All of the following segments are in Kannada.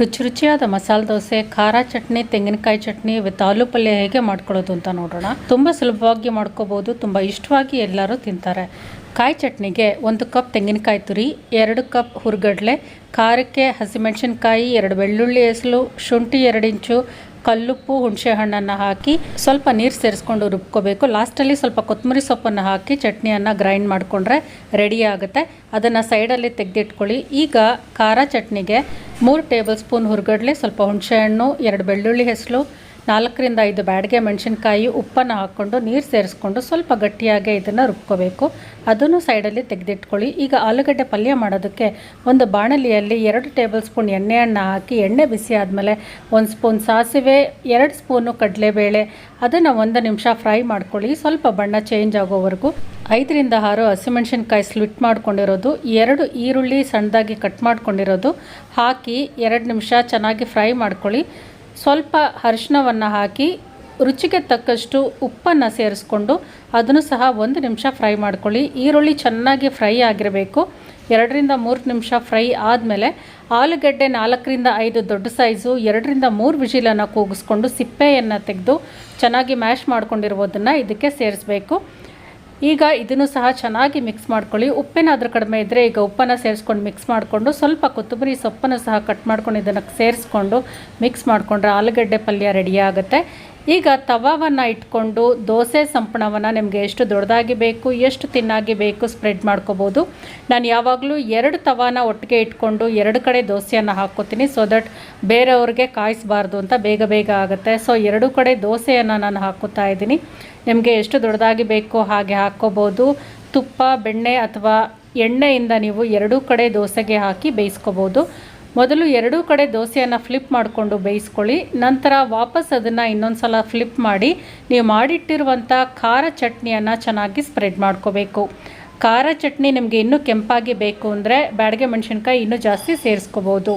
ರುಚಿ ರುಚಿಯಾದ ಮಸಾಲೆ ದೋಸೆ, ಖಾರ ಚಟ್ನಿ, ತೆಂಗಿನಕಾಯಿ ಚಟ್ನಿ ವಿತ್ ಆಲೂ ಪಲ್ಯ ಹೇಗೆ ಮಾಡ್ಕೊಳ್ಳೋದು ಅಂತ ನೋಡೋಣ. ತುಂಬ ಸುಲಭವಾಗಿ ಮಾಡ್ಕೋಬೋದು, ತುಂಬ ಇಷ್ಟವಾಗಿ ಎಲ್ಲರೂ ತಿಂತಾರೆ. ಕಾಯಿ ಚಟ್ನಿಗೆ ಒಂದು ಕಪ್ ತೆಂಗಿನಕಾಯಿ ತುರಿ, ಎರಡು ಕಪ್ ಹುರ್ಗಡ್ಲೆ, ಖಾರಕ್ಕೆ ಹಸಿಮೆಣಸಿನ್ಕಾಯಿ, ಎರಡು ಬೆಳ್ಳುಳ್ಳಿ ಹೆಸಲು, ಶುಂಠಿ ಎರಡು ಇಂಚು ಕಲ್ಲುಪ್ಪು, ಹುಣಸೆ ಹಣ್ಣನ್ನು ಹಾಕಿ ಸ್ವಲ್ಪ ನೀರು ಸೇರಿಸ್ಕೊಂಡು ರುಬ್ಕೋಬೇಕು. ಲಾಸ್ಟಲ್ಲಿ ಸ್ವಲ್ಪ ಕೊತ್ತಂಬರಿ ಸೊಪ್ಪನ್ನು ಹಾಕಿ ಚಟ್ನಿಯನ್ನು ಗ್ರೈಂಡ್ ಮಾಡಿಕೊಂಡ್ರೆ ರೆಡಿ ಆಗುತ್ತೆ. ಅದನ್ನು ಸೈಡಲ್ಲಿ ತೆಗೆದಿಟ್ಕೊಳ್ಳಿ. ಈಗ ಖಾರ ಚಟ್ನಿಗೆ ಮೂರು ಟೇಬಲ್ ಸ್ಪೂನ್ ಹುರ್ಗಡ್ಲೆ, ಸ್ವಲ್ಪ ಹುಣಸೆ ಹಣ್ಣು, ಎರಡು ಬೆಳ್ಳುಳ್ಳಿ ಹೆಸಲು ನಾಲ್ಕರಿಂದ ಐದು ಬ್ಯಾಡಿಗೆ ಮೆಣಸಿನ್ಕಾಯಿ ಉಪ್ಪನ್ನು ಹಾಕ್ಕೊಂಡು ನೀರು ಸೇರಿಸ್ಕೊಂಡು ಸ್ವಲ್ಪ ಗಟ್ಟಿಯಾಗಿ ಇದನ್ನು ರುಬ್ಕೋಬೇಕು. ಅದನ್ನು ಸೈಡಲ್ಲಿ ತೆಗೆದಿಟ್ಕೊಳ್ಳಿ. ಈಗ ಆಲೂಗಡ್ಡೆ ಪಲ್ಯ ಮಾಡೋದಕ್ಕೆ ಒಂದು ಬಾಣಲಿಯಲ್ಲಿ ಎರಡು ಟೇಬಲ್ ಸ್ಪೂನ್ ಎಣ್ಣೆಯನ್ನು ಹಾಕಿ ಎಣ್ಣೆ ಬಿಸಿ ಆದಮೇಲೆ ಒಂದು ಸ್ಪೂನ್ ಸಾಸಿವೆ, ಎರಡು ಸ್ಪೂನು ಕಡಲೆಬೇಳೆ, ಅದನ್ನು ಒಂದು ನಿಮಿಷ ಫ್ರೈ ಮಾಡ್ಕೊಳ್ಳಿ. ಸ್ವಲ್ಪ ಬಣ್ಣ ಚೇಂಜ್ ಆಗೋವರೆಗೂ ಐದರಿಂದ ಆರು ಹಸಿಮೆಣಸಿನ್ಕಾಯಿ ಸ್ಲಿಟ್ ಮಾಡ್ಕೊಂಡಿರೋದು, ಎರಡು ಈರುಳ್ಳಿ ಸಣ್ಣದಾಗಿ ಕಟ್ ಮಾಡ್ಕೊಂಡಿರೋದು, ಹಾಕಿ ಎರಡು ನಿಮಿಷ ಚೆನ್ನಾಗಿ ಫ್ರೈ ಮಾಡ್ಕೊಳ್ಳಿ. ಸ್ವಲ್ಪ ಅರಿಶಿನವನ್ನು ಹಾಕಿ ರುಚಿಗೆ ತಕ್ಕಷ್ಟು ಉಪ್ಪನ್ನು ಸೇರಿಸ್ಕೊಂಡು ಅದನ್ನು ಸಹ ಒಂದು ನಿಮಿಷ ಫ್ರೈ ಮಾಡ್ಕೊಳ್ಳಿ. ಈರುಳ್ಳಿ ಚೆನ್ನಾಗಿ ಫ್ರೈ ಆಗಿರಬೇಕು. ಎರಡರಿಂದ ಮೂರು ನಿಮಿಷ ಫ್ರೈ ಆದಮೇಲೆ ಆಲೂಗಡ್ಡೆ ನಾಲ್ಕರಿಂದ ಐದು ದೊಡ್ಡ ಸೈಜು, ಎರಡರಿಂದ ಮೂರು ವಿಜಿಲನ್ನು ಕೂಗಿಸ್ಕೊಂಡು ಸಿಪ್ಪೆಯನ್ನು ತೆಗೆದು ಚೆನ್ನಾಗಿ ಮ್ಯಾಶ್ ಮಾಡ್ಕೊಂಡಿರುವುದನ್ನು ಇದಕ್ಕೆ ಸೇರಿಸಬೇಕು. ಈಗ ಇದನ್ನು ಸಹ ಚೆನ್ನಾಗಿ ಮಿಕ್ಸ್ ಮಾಡ್ಕೊಳ್ಳಿ. ಉಪ್ಪೇನಾದರೂ ಕಡಿಮೆ ಇದ್ದರೆ ಈಗ ಉಪ್ಪನ್ನು ಸೇರಿಸ್ಕೊಂಡು ಮಿಕ್ಸ್ ಮಾಡಿಕೊಂಡು ಸ್ವಲ್ಪ ಕೊತ್ತಂಬರಿ ಸೊಪ್ಪನ್ನು ಸಹ ಕಟ್ ಮಾಡ್ಕೊಂಡು ಇದನ್ನು ಸೇರಿಸ್ಕೊಂಡು ಮಿಕ್ಸ್ ಮಾಡಿಕೊಂಡ್ರೆ ಆಲೂಗಡ್ಡೆ ಪಲ್ಯ ರೆಡಿ ಆಗುತ್ತೆ. ಈಗ ತವಾವನ್ನು ಇಟ್ಕೊಂಡು ದೋಸೆ ಸಂಪಣವನ್ನು ನಿಮಗೆ ಎಷ್ಟು ದೊಡ್ಡದಾಗಿ ಬೇಕು, ಎಷ್ಟು ತಿನ್ನಾಗಿ ಬೇಕು ಸ್ಪ್ರೆಡ್ ಮಾಡ್ಕೋಬೋದು. ನಾನು ಯಾವಾಗಲೂ ಎರಡು ತವಾನ ಒಟ್ಟಿಗೆ ಇಟ್ಕೊಂಡು ಎರಡು ಕಡೆ ದೋಸೆಯನ್ನು ಹಾಕ್ಕೋತೀನಿ. ಸೊ ದಟ್ ಬೇರೆಯವ್ರಿಗೆ ಕಾಯಿಸಬಾರ್ದು ಅಂತ ಬೇಗ ಬೇಗ ಆಗುತ್ತೆ. ಸೊ ಎರಡು ಕಡೆ ದೋಸೆಯನ್ನು ನಾನು ಹಾಕೋತಾ ಇದ್ದೀನಿ. ನಿಮಗೆ ಎಷ್ಟು ದೊಡ್ಡದಾಗಿ ಬೇಕೋ ಹಾಗೆ ಹಾಕ್ಕೋಬೋದು. ತುಪ್ಪ, ಬೆಣ್ಣೆ ಅಥವಾ ಎಣ್ಣೆಯಿಂದ ನೀವು ಎರಡೂ ಕಡೆ ದೋಸೆಗೆ ಹಾಕಿ ಬೇಯಿಸ್ಕೋಬೋದು. ಮೊದಲು ಎರಡೂ ಕಡೆ ದೋಸೆಯನ್ನು ಫ್ಲಿಪ್ ಮಾಡಿಕೊಂಡು ಬೇಯಿಸ್ಕೊಳ್ಳಿ, ನಂತರ ವಾಪಸ್ ಅದನ್ನು ಇನ್ನೊಂದು ಸಲ ಫ್ಲಿಪ್ ಮಾಡಿ, ನೀವು ಮಾಡಿಟ್ಟಿರುವಂಥ ಖಾರ ಚಟ್ನಿಯನ್ನು ಚೆನ್ನಾಗಿ ಸ್ಪ್ರೆಡ್ ಮಾಡ್ಕೋಬೇಕು. ಖಾರ ಚಟ್ನಿ ನಿಮಗೆ ಇನ್ನೂ ಕೆಂಪಾಗಿ ಬೇಕು ಅಂದರೆ ಬ್ಯಾಡಗೆ ಮೆಣಸಿನ್ಕಾಯಿ ಇನ್ನೂ ಜಾಸ್ತಿ ಸೇರಿಸ್ಕೋಬೋದು.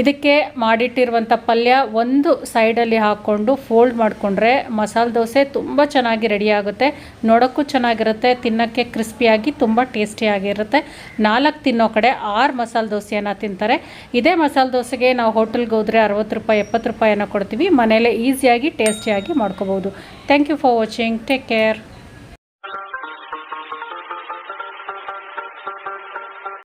ಇದಕ್ಕೆ ಮಾಡಿಟ್ಟಿರುವಂಥ ಪಲ್ಯ ಒಂದು ಸೈಡಲ್ಲಿ ಹಾಕ್ಕೊಂಡು ಫೋಲ್ಡ್ ಮಾಡಿಕೊಂಡ್ರೆ ಮಸಾಲೆ ದೋಸೆ ತುಂಬ ಚೆನ್ನಾಗಿ ರೆಡಿ ಆಗುತ್ತೆ. ನೋಡೋಕ್ಕೂ ಚೆನ್ನಾಗಿರುತ್ತೆ, ತಿನ್ನೋಕ್ಕೆ ಕ್ರಿಸ್ಪಿಯಾಗಿ ತುಂಬ ಟೇಸ್ಟಿಯಾಗಿರುತ್ತೆ ನಾಲ್ಕು ತಿನ್ನೋ ಕಡೆ ಆರು ಮಸಾಲೆ ದೋಸೆಯನ್ನು ತಿಂತಾರೆ. ಇದೇ ಮಸಾಲೆ ದೋಸೆಗೆ ನಾವು ಹೋಟೆಲ್ಗೆ ಹೋದರೆ ಅರವತ್ತು ರೂಪಾಯಿ, ಎಪ್ಪತ್ತು ರೂಪಾಯಿಯನ್ನು ಕೊಡ್ತೀವಿ. ಮನೇಲೇ ಈಸಿಯಾಗಿ ಟೇಸ್ಟಿಯಾಗಿ ಮಾಡ್ಕೋಬೋದು. Thank you for watching take care